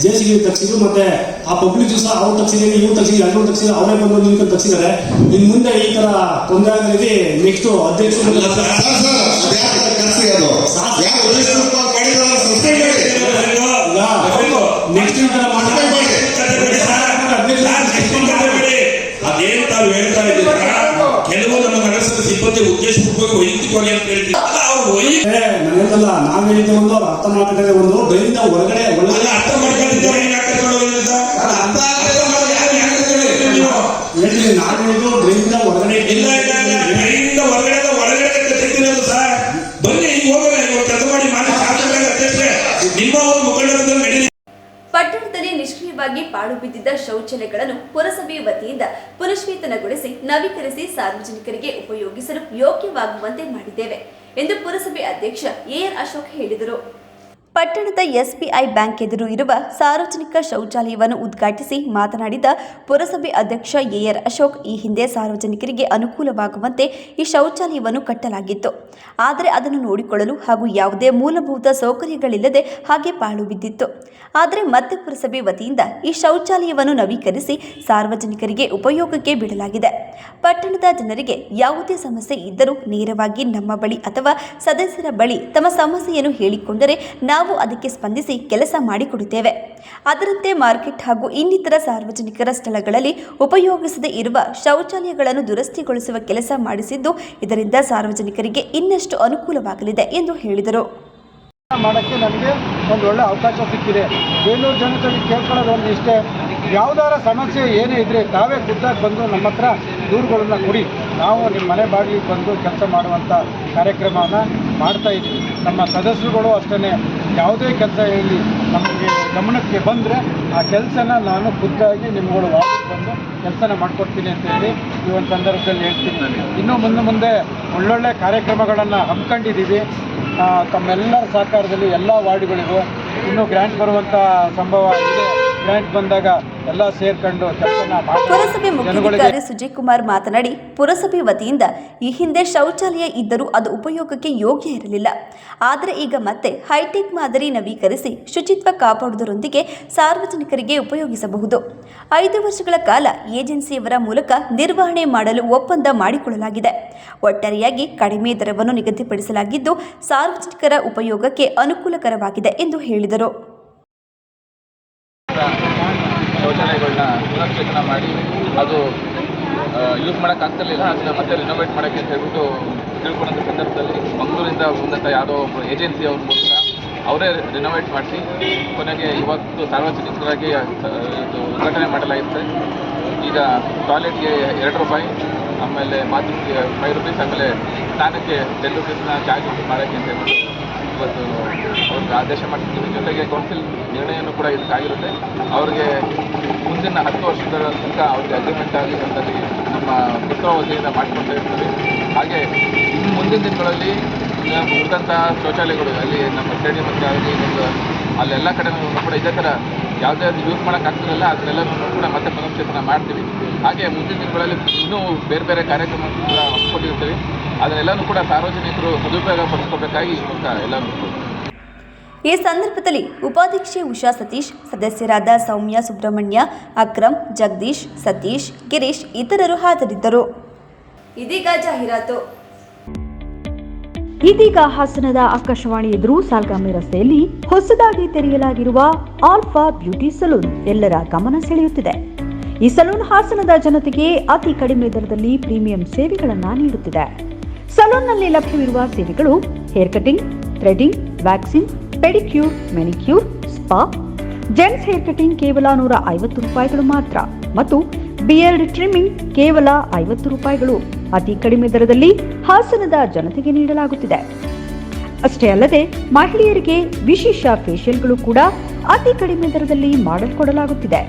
ಜೆ ಸಿ ಬಿ ತಗ್ಸಿದ್ರು ಮತ್ತೆ ಆ ಪಬ್ಲಿಕ್ ಸಹ ಅವ್ರು ತಗ್ಸಿದ್ರೆ ಇವ್ರು ತಗ್ಸಿದ್ರು ಎಲ್ಲರೂ ತಗ್ಸಿದ್ರು ಅವರೇ ಬಂದು ನಿಂತ್ಕೊಂಡು ತಗ್ಸಿದ್ದಾರೆ ಇನ್ ಮುಂದೆ ಈ ತರ ತೊಂದರೆ ಆಗಲಿ ನೆಕ್ಸ್ಟ್ ಅಧ್ಯಕ್ಷರು ಮಾಡಿ ನೆಕ್ಸ್ಟ್ ಈ ತರ ಸಬ್ಸ್ಕ್ರೈಬ್ ಮಾಡಿ ಅದೇನು ತಾವು ಹೇಳ್ತಾ ಇದ್ದೀರಾ ಕೆಲವು ನಮ್ಮ ನಗರಸಭೆ ಸಿಬ್ಬಂದಿ ಉದ್ದೇಶಪೂರ್ವಕ ವೈಯಕ್ತಿಕವಾಗಿ ಅಂತ ಹೇಳ್ತೀವಿ ಅವ್ರು ನಾವ್ ಹೇಳಿದ್ದೆ ಒಂದು ಅರ್ಥ ಮಾಡ್ಕೊಂಡಿದ್ದೆ ಒಂದು ಬೈಂದ ಹೊರಗಡೆ ಒಳಗಡೆ ಅಲ್ಲ ಅರ್ಥ ಮಾಡ್ಕೊಂಡಿದ್ದಾರೆ ಪಾಳು ಬಿದ್ದಿದ್ದ ಶೌಚಾಲಯಗಳನ್ನು ಪುರಸಭೆ ವತಿಯಿಂದ ಪುನಶ್ಚೇತನಗೊಳಿಸಿ ನವೀಕರಿಸಿ ಸಾರ್ವಜನಿಕರಿಗೆ ಉಪಯೋಗಿಸಲು ಯೋಗ್ಯವಾಗುವಂತೆ ಮಾಡಿದ್ದೇವೆ ಎಂದು ಪುರಸಭೆ ಅಧ್ಯಕ್ಷ ಎಆರ್ ಅಶೋಕ್ ಹೇಳಿದರು. ಪಟ್ಟಣದ ಎಸ್ಬಿಐ ಬ್ಯಾಂಕ್ ಎದುರು ಇರುವ ಸಾರ್ವಜನಿಕ ಶೌಚಾಲಯವನ್ನು ಉದ್ಘಾಟಿಸಿ ಮಾತನಾಡಿದ ಪುರಸಭೆ ಅಧ್ಯಕ್ಷ ಎಆರ್ ಅಶೋಕ್, ಈ ಹಿಂದೆ ಸಾರ್ವಜನಿಕರಿಗೆ ಅನುಕೂಲವಾಗುವಂತೆ ಈ ಶೌಚಾಲಯವನ್ನು ಕಟ್ಟಲಾಗಿತ್ತು. ಆದರೆ ಅದನ್ನು ನೋಡಿಕೊಳ್ಳಲು ಹಾಗೂ ಯಾವುದೇ ಮೂಲಭೂತ ಸೌಕರ್ಯಗಳಿಲ್ಲದೆ ಹಾಗೆ ಪಾಳು ಬಿದ್ದಿತ್ತು. ಆದರೆ ಮತ್ತೆ ಪುರಸಭೆ ವತಿಯಿಂದ ಈ ಶೌಚಾಲಯವನ್ನು ನವೀಕರಿಸಿ ಸಾರ್ವಜನಿಕರಿಗೆ ಉಪಯೋಗಕ್ಕೆ ಬಿಡಲಾಗಿದೆ. ಪಟ್ಟಣದ ಜನರಿಗೆ ಯಾವುದೇ ಸಮಸ್ಯೆ ಇದ್ದರೂ ನೇರವಾಗಿ ನಮ್ಮ ಬಳಿ ಅಥವಾ ಸದಸ್ಯರ ಬಳಿ ತಮ್ಮ ಸಮಸ್ಯೆಯನ್ನು ಹೇಳಿಕೊಂಡರೆ ನಾವು ಅದಕ್ಕೆ ಸ್ಪಂದಿಸಿ ಕೆಲಸ ಮಾಡಿಕೊಡುತ್ತೇವೆ. ಅದರಂತೆ ಮಾರ್ಕೆಟ್ ಹಾಗೂ ಇನ್ನಿತರ ಸಾರ್ವಜನಿಕರ ಸ್ಥಳಗಳಲ್ಲಿ ಉಪಯೋಗಿಸದೇ ಇರುವ ಶೌಚಾಲಯಗಳನ್ನು ದುರಸ್ತಿಗೊಳಿಸುವ ಕೆಲಸ ಮಾಡಿಸಿದ್ದು, ಇದರಿಂದ ಸಾರ್ವಜನಿಕರಿಗೆ ಇನ್ನಷ್ಟು ಅನುಕೂಲವಾಗಲಿದೆ ಎಂದು ಹೇಳಿದರು. ಮಾಡೋಕ್ಕೆ ನಮಗೆ ಒಂದು ಒಳ್ಳೆ ಅವಕಾಶ ಸಿಕ್ಕಿದೆ. ಬೇಲೂರು ಜನತೆಗೆ ಕೇಳ್ಕೊಳ್ಳೋದು ಒಂದು ಇಷ್ಟೇ ಯಾವುದಾರ ಸಮಸ್ಯೆ ಏನೇ ಇದ್ದರೆ ತಾವೇ ಖುದ್ದಾಗಿ ಬಂದು ನಮ್ಮ ಹತ್ರ ದೂರುಗಳನ್ನ ಕೊಡಿ. ನಾವು ನಿಮ್ಮ ಮನೆ ಬಾಗಿಲಿಗೆ ಬಂದು ಕೆಲಸ ಮಾಡುವಂಥ ಕಾರ್ಯಕ್ರಮನ ಮಾಡ್ತಾ ಇದ್ದೀವಿ. ನಮ್ಮ ಸದಸ್ಯರುಗಳು ಅಷ್ಟೇ ಯಾವುದೇ ಕೆಲಸ ಇರಲಿ, ನಮಗೆ ಗಮನಕ್ಕೆ ಬಂದರೆ ಆ ಕೆಲಸನ ನಾನು ಖುದ್ದಾಗಿ ನಿಮ್ಗಳು ವಾಪಸ್ ಬಂದು ಕೆಲಸನ ಮಾಡ್ಕೊಡ್ತೀನಿ ಅಂತ ಹೇಳಿ ಈ ಒಂದು ಸಂದರ್ಭದಲ್ಲಿ ಹೇಳ್ತೀನಿ. ಇನ್ನೂ ಮುಂದೆ ಮುಂದೆ ಒಳ್ಳೊಳ್ಳೆ ಕಾರ್ಯಕ್ರಮಗಳನ್ನು ಹಮ್ಮಿಕೊಂಡಿದ್ದೀವಿ. ತಮ್ಮೆಲ್ಲರ ಸಹಕಾರದಲ್ಲಿ ಎಲ್ಲ ವಾರ್ಡ್ಗಳಿಗೂ ಇನ್ನೂ ಗ್ರ್ಯಾಂಟ್ ಬರುವಂಥ ಸಂಭವ ಇದೆ. ಗ್ರ್ಯಾಂಟ್ ಬಂದಾಗ ಎಲ್ಲ ಸೇರ್ಕೊಂಡು ಪುರಸಭೆ ಮುಖ್ಯಾಧಿಕಾರಿ ಸುಜಯ್ ಕುಮಾರ್ ಮಾತನಾಡಿ ಪುರಸಭೆ ವತಿಯಿಂದ ಈ ಹಿಂದೆ ಶೌಚಾಲಯ ಇದ್ದರೂ ಅದು ಉಪಯೋಗಕ್ಕೆ ಯೋಗ್ಯ ಇರಲಿಲ್ಲ. ಆದರೆ ಈಗ ಮತ್ತೆ ಹೈಟೆಕ್ ಮಾದರಿ ನವೀಕರಿಸಿ ಶುಚಿತ್ವ ಕಾಪಾಡುವುದರೊಂದಿಗೆ ಸಾರ್ವಜನಿಕರಿಗೆ ಉಪಯೋಗಿಸಬಹುದು. ಐದು ವರ್ಷಗಳ ಕಾಲ ಏಜೆನ್ಸಿಯವರ ಮೂಲಕ ನಿರ್ವಹಣೆ ಮಾಡಲು ಒಪ್ಪಂದ ಮಾಡಿಕೊಳ್ಳಲಾಗಿದೆ. ಒಟ್ಟಾರೆಯಾಗಿ ಕಡಿಮೆ ದರವನ್ನು ನಿಗದಿಪಡಿಸಲಾಗಿದ್ದು ಸಾರ್ವಜನಿಕರ ಉಪಯೋಗಕ್ಕೆ ಅನುಕೂಲಕರವಾಗಿದೆ ಎಂದು ಹೇಳಿದರು. ಶೌಚಾಲಯಗಳನ್ನ ಪುನಶ್ಚೇತನ ಮಾಡಿ ಅದು ಯೂಸ್ ಮಾಡೋಕ್ಕಾಗ್ತಿರ್ಲಿಲ್ಲ ಅದನ್ನ ಮತ್ತೆ ರಿನೋವೇಟ್ ಮಾಡೋಕ್ಕೆ ಅಂತ ಹೇಳ್ಬಿಟ್ಟು ತಿಳ್ಕೊಂಡಂಥ ಸಂದರ್ಭದಲ್ಲಿ ಮಂಗಳೂರಿಂದ ಬಂದಂಥ ಯಾವುದೋ ಒಬ್ಬ ಏಜೆನ್ಸಿ ಅವ್ರ ಮೂಲಕ ಅವರೇ ರಿನೋವೇಟ್ ಮಾಡಿಸಿ, ಕೊನೆಗೆ ಇವತ್ತು ಸಾರ್ವಜನಿಕರಾಗಿ ಇದು ಉದ್ಘಾಟನೆ ಮಾಡಲಾಗುತ್ತೆ. ಈಗ ಟಾಯ್ಲೆಟ್ಗೆ ಎರಡು ರೂಪಾಯಿ, ಆಮೇಲೆ ಬಾತ್ರೂಮ್ಗೆ ಫೈವ್ ರುಪೀಸ್ ಆಮೇಲೆ ಸ್ನಾನಕ್ಕೆ ಟೆನ್ ರುಪೀಸ್ನ ಚಾರ್ಜ್ ಮಾಡೋಕ್ಕೆ ಅಂತ ಹೇಳ್ಬಿಟ್ಟು ಇವತ್ತು ಅವ್ರಿಗೆ ಆದೇಶ ಮಾಡ್ತಿದ್ದೀವಿ ಜೊತೆಗೆ ಕೌನ್ಸಿಲ್ ನಿರ್ಣಯನೂ ಕೂಡ ಇದಕ್ಕಾಗಿರುತ್ತೆ ಅವ್ರಿಗೆ ಮುಂದಿನ ಹತ್ತು ವರ್ಷಗಳ ತನಕ ಅವ್ರಿಗೆ ಅಗ್ರಿಮೆಂಟ್ ಆಗಿ ಅದರಲ್ಲಿ ನಮ್ಮ ಪುತ್ರ ವತಿಯಿಂದ ಮಾಡಿಕೊಡ್ತಾ ಇರ್ತೀವಿ. ಹಾಗೆ ಇನ್ನು ಮುಂದಿನ ದಿನಗಳಲ್ಲಿ ಉಳಿದಂಥ ಶೌಚಾಲಯಗಳು, ಅಲ್ಲಿ ನಮ್ಮ ಸ್ಟೇಡಿಯಂ ಅಂತ ಆಗಲಿ ಅಲ್ಲೆಲ್ಲ ಕಡೆನೂ ಕೂಡ ಇದೇ ಥರ ಯಾವುದೇ ಯೂಸ್ ಮಾಡೋಕ್ಕಾಗ್ತಿರಲ್ಲ ಅದನ್ನೆಲ್ಲನೂ ಕೂಡ ಮತ್ತೆ ಪುನಶ್ಚೇತನ ಮಾಡ್ತೀವಿ. ಹಾಗೆ ಮುಂದಿನ ದಿನಗಳಲ್ಲಿ ಇನ್ನೂ ಬೇರೆ ಬೇರೆ ಕಾರ್ಯಕ್ರಮ ಕೂಡ ಹಮ್ಮಿಕೊಂಡಿರ್ತೀವಿ. ಅದನ್ನೆಲ್ಲನೂ ಕೂಡ ಸಾರ್ವಜನಿಕರು ಸದುಪಯೋಗ ಪಡಿಸ್ಕೋಬೇಕಾಗಿ ಎಲ್ಲರೂ ಈ ಸಂದರ್ಭದಲ್ಲಿ ಉಪಾಧ್ಯಕ್ಷೆ ಉಷಾ ಸತೀಶ್, ಸದಸ್ಯರಾದ ಸೌಮ್ಯ ಸುಬ್ರಹ್ಮಣ್ಯ, ಅಕ್ರಮ್, ಜಗದೀಶ್, ಸತೀಶ್, ಗಿರೀಶ್ ಇತರರು ಹಾಜರಿದ್ದರು. ಇದೀಗ ಜಾಹೀರಾತು. ಇದೀಗ ಹಾಸನದ ಆಕಾಶವಾಣಿ ಎದುರು ಸಾಲ್ಗಾಮಿ ರಸ್ತೆಯಲ್ಲಿ ಹೊಸದಾಗಿ ತೆರೆಯಲಾಗಿರುವ ಆಲ್ಫಾ ಬ್ಯೂಟಿ ಸಲೂನ್ ಎಲ್ಲರ ಗಮನ ಸೆಳೆಯುತ್ತಿದೆ. ಈ ಸಲೂನ್ ಹಾಸನದ ಜನತೆಗೆ ಅತಿ ಕಡಿಮೆ ದರದಲ್ಲಿ ಪ್ರೀಮಿಯಂ ಸೇವೆಗಳನ್ನು ನೀಡುತ್ತಿದೆ. ಸಲೂನ್ನಲ್ಲಿ ಲಭ್ಯವಿರುವ ಸೇವೆಗಳು hair cutting, threading, waxing, pedicure, manicure, spa, gents hair cutting ಕೇವಲ ನೂರ ಐವತ್ತು ರೂಪಾಯಿಗಳು ಮಾತ್ರ. ಮತ್ತು ಬಿಯರ್ಡ್ ಟ್ರಿಮ್ಮಿಂಗ್ ಕೇವಲ ಐವತ್ತು ರೂಪಾಯಿಗಳು. ಅತಿ ಕಡಿಮೆ ದರದಲ್ಲಿ ಹಾಸನದ ಜನತೆಗೆ ನೀಡಲಾಗುತ್ತಿದೆ. ಅಷ್ಟೇ ಅಲ್ಲದೆ ಮಹಿಳೆಯರಿಗೆ ವಿಶೇಷ ಫೇಷಿಯಲ್ಗಳು ಕೂಡ ಅತಿ ಕಡಿಮೆ ದರದಲ್ಲಿ ಮಾಡಲ್ಕೊಡಲಾಗುತ್ತಿದೆ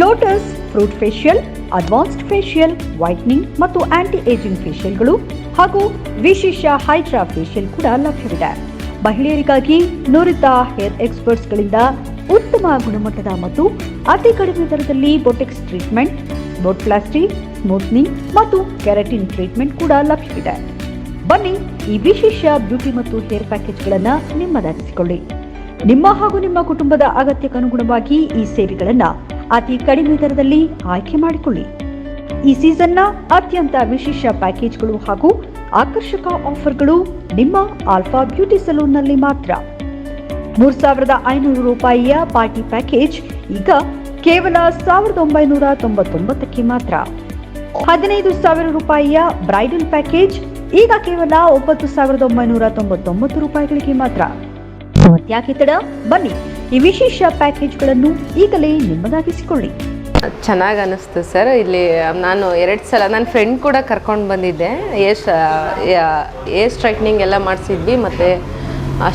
lotus fruit facial advanced facial whitening ಮತ್ತು ಆಂಟಿ ಏಜಿಂಗ್ ಫೇಶಿಯಲ್ಗಳು ಹಾಗೂ ವಿಶೇಷ ಹೈಡ್ರಾ ಫೇಶಿಯಲ್ ಕೂಡ ಲಭ್ಯವಿದೆ. ಮಹಿಳೆಯರಿಗಾಗಿ ನುರಿತ ಹೇರ್ ಎಕ್ಸ್ಪರ್ಟ್ಸ್ಗಳಿಂದ ಉತ್ತಮ ಗುಣಮಟ್ಟದ ಮತ್ತು ಅತಿ ಕಡಿಮೆ ದರದಲ್ಲಿ ಬೊಟೆಕ್ಸ್ ಟ್ರೀಟ್ಮೆಂಟ್ ಬೋಟ್ಪ್ಲಾಸ್ಟಿ ಸ್ಮೂತ್ನಿಂಗ್ ಮತ್ತು ಕೆರಟಿನ್ ಟ್ರೀಟ್ಮೆಂಟ್ ಕೂಡ ಲಭ್ಯವಿದೆ. ಬನ್ನಿ ಈ ವಿಶೇಷ ಬ್ಯೂಟಿ ಮತ್ತು ಹೇರ್ ಪ್ಯಾಕೇಜ್ಗಳನ್ನು ನಿಮ್ಮದಾಗಿಸಿಕೊಳ್ಳಿ. ನಿಮ್ಮ ಹಾಗೂ ನಿಮ್ಮ ಕುಟುಂಬದ ಅಗತ್ಯಕ್ಕನುಗುಣವಾಗಿ ಈ ಸೇವೆಗಳನ್ನು ಅತಿ ಕಡಿಮೆ ದರದಲ್ಲಿ ಆಯ್ಕೆ ಮಾಡಿಕೊಳ್ಳಿ. ಈ ಸೀಸನ್ನ ಅತ್ಯಂತ ವಿಶೇಷ ಪ್ಯಾಕೇಜ್ಗಳು ಹಾಗೂ ಆಕರ್ಷಕ ಆಫರ್ಗಳು ನಿಮ್ಮ ಆಲ್ಫಾ ಬ್ಯೂಟಿ ಸಲೂನ್ನಲ್ಲಿ ಮಾತ್ರ. ಮೂರ್ ಸಾವಿರದ ಐನೂರು ರೂಪಾಯಿಯ ಪಾರ್ಟಿ ಪ್ಯಾಕೇಜ್ ಈಗ ಕೇವಲ ಸಾವಿರದ ಒಂಬೈನೂರ ತೊಂಬತ್ತೊಂಬತ್ತಕ್ಕೆ ಮಾತ್ರ. ಹದಿನೈದು ಸಾವಿರ ರೂಪಾಯಿಯ ಬ್ರೈಡಲ್ ಪ್ಯಾಕೇಜ್ ಈಗ ಕೇವಲ ಒಂಬತ್ತು ಸಾವಿರದ ಒಂಬೈನೂರ ತೊಂಬತ್ತೊಂಬತ್ತು ರೂಪಾಯಿಗಳಿಗೆ ಮಾತ್ರ. ಯಾಕೆ ತಡ ಬನ್ನಿ ಈ ವಿಶೇಷ ಪ್ಯಾಕೇಜ್ಗಳನ್ನು ಈಗಲೇ ನಿಮ್ಮದಾಗಿಸಿಕೊಳ್ಳಿ. ಚೆನ್ನಾಗಿ ಅನ್ನಿಸ್ತು ಸರ್, ಇಲ್ಲಿ ನಾನು ಎರಡು ಸಲ ನನ್ನ ಫ್ರೆಂಡ್ ಕೂಡ ಕರ್ಕೊಂಡು ಬಂದಿದ್ದೆ. ಏರ್ ಏರ್ ಸ್ಟ್ರೈಟ್ನಿಂಗ್ ಎಲ್ಲ ಮಾಡಿಸಿದ್ವಿ, ಮತ್ತು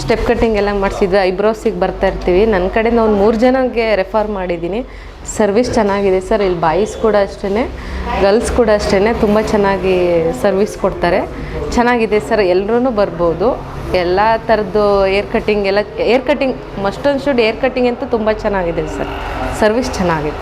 ಸ್ಟೆಪ್ ಕಟ್ಟಿಂಗ್ ಎಲ್ಲ ಮಾಡಿಸಿದ್ವಿ ಐಬ್ರೋಸಿಗೆ ಬರ್ತಾ ಇರ್ತೀವಿ. ನನ್ನ ಕಡೆಯಿಂದ ಒಂದು ಮೂರು ಜನಕ್ಕೆ ರೆಫರ್ ಮಾಡಿದ್ದೀನಿ. ಸರ್ವಿಸ್ ಚೆನ್ನಾಗಿದೆ ಸರ್ ಇಲ್ಲಿ ಬಾಯ್ಸ್ ಕೂಡ ಅಷ್ಟೇ ಗರ್ಲ್ಸ್ ಕೂಡ ಅಷ್ಟೇ ತುಂಬ ಚೆನ್ನಾಗಿ ಸರ್ವಿಸ್ ಕೊಡ್ತಾರೆ. ಚೆನ್ನಾಗಿದೆ ಸರ್ ಎಲ್ಲರೂ ಬರ್ಬೋದು. ಎಲ್ಲ ಥರದ್ದು ಏರ್ ಕಟ್ಟಿಂಗ್ ಎಲ್ಲ hair cutting must should hair cutting ಅಂತೂ ತುಂಬ ಚೆನ್ನಾಗಿದೆ ಸರ್ ಸರ್ವಿಸ್ ಚೆನ್ನಾಗಿದೆ.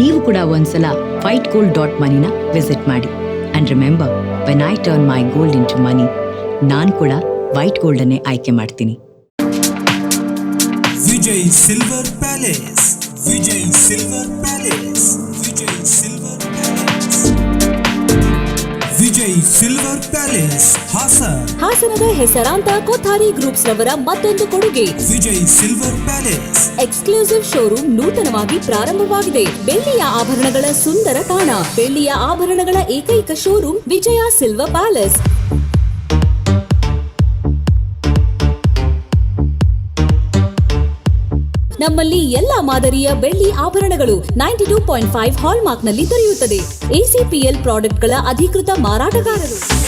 ನೀವು ಕೂಡ ಒಂದ್ಸಲ ವೈಟ್ ಗೋಲ್ಡ್ ಡಾಟ್ ಮನಿನ ವಿಸಿಟ್ ಮಾಡಿ. And remember when I turn my gold into money ನಾನು ಕೂಡ ವೈಟ್ ಗೋಲ್ಡ್ ಅನ್ನೇ ಆಯ್ಕೆ ಮಾಡ್ತೀನಿ. Vijay silver palace. Vijay silver palace. Vijay silver Vijay silver palace Hassan. ಹಾಸನದ ಹೆಸರಾಂತ ಕೊಥಾರಿ ಗ್ರೂಪ್ಸ್ ನವರ ಮತ್ತೊಂದು ಕೊಡುಗೆ. Vijay silver palace. Exclusive showroom ನೂತನವಾಗಿ ಪ್ರಾರಂಭವಾಗಿದೆ. ಬೆಳ್ಳಿಯ ಆಭರಣಗಳ ಸುಂದರ ತಾಣ ಬೆಳ್ಳಿಯ ಆಭರಣಗಳ ಏಕೈಕ ಶೋರೂಮ್ ವಿಜಯ ಸಿಲ್ವರ್ ಪ್ಯಾಲೇಸ್. ನಮ್ಮಲ್ಲಿ ಎಲ್ಲಾ ಮಾದರಿಯ ಬೆಳ್ಳಿ ಆಭರಣಗಳು ನೈಂಟಿ ಟೂ ಪಾಯಿಂಟ್ ಫೈವ್ ಹಾಲ್ಮಾರ್ಕ್ನಲ್ಲಿ ದೊರೆಯುತ್ತದೆ. ಎಸಿಪಿಎಲ್ ಪ್ರಾಡಕ್ಟ್ಗಳ ಅಧಿಕೃತ ಮಾರಾಟಗಾರರು.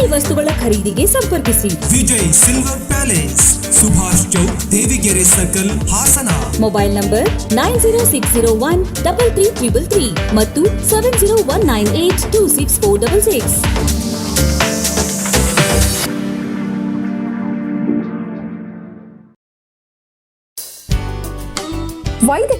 ಬೆಳ್ಳಿ ವಸ್ತುಗಳ ಖರೀದಿಗೆ ಸಂಪರ್ಕಿಸಿ. Vijay silver palace Subhash Chowk Devigere circle Hassan. Mobile number nine zero six zero one double three triple three ಮತ್ತು seven zero one nine eight two six four double six. ವೈದ್ಯಕೀಯ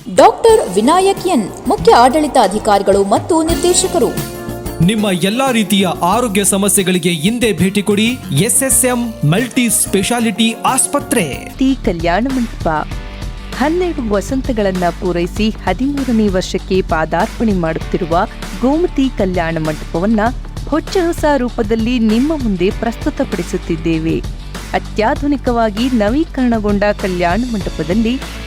ಡಾಕ್ಟರ್ ವಿನಾಯಕ್ ಎನ್ ಮುಖ್ಯ ಆಡಳಿತ ಅಧಿಕಾರಿಗಳು ಮತ್ತು ನಿರ್ದೇಶಕರು. ನಿಮ್ಮ ಎಲ್ಲಾ ರೀತಿಯ ಆರೋಗ್ಯ ಸಮಸ್ಯೆಗಳಿಗೆ ಹಿಂದೆ ಭೇಟಿ ಕೊಡಿ ಎಂ ಮಲ್ಟಿ ಸ್ಪೆಷಾಲಿಟಿ ಆಸ್ಪತ್ರೆ. ಕಲ್ಯಾಣ ಮಂಟಪ. ಹನ್ನೆರಡು ವಸಂತಗಳನ್ನು ಪೂರೈಸಿ ಹದಿಮೂರನೇ ವರ್ಷಕ್ಕೆ ಪಾದಾರ್ಪಣೆ ಮಾಡುತ್ತಿರುವ ಗೋಮತಿ ಕಲ್ಯಾಣ ಮಂಟಪವನ್ನ ಹೊಚ್ಚ ಹೊಸ ರೂಪದಲ್ಲಿ ನಿಮ್ಮ ಮುಂದೆ ಪ್ರಸ್ತುತಪಡಿಸುತ್ತಿದ್ದೇವೆ. ಅತ್ಯಾಧುನಿಕವಾಗಿ ನವೀಕರಣಗೊಂಡ ಕಲ್ಯಾಣ ಮಂಟಪದಲ್ಲಿ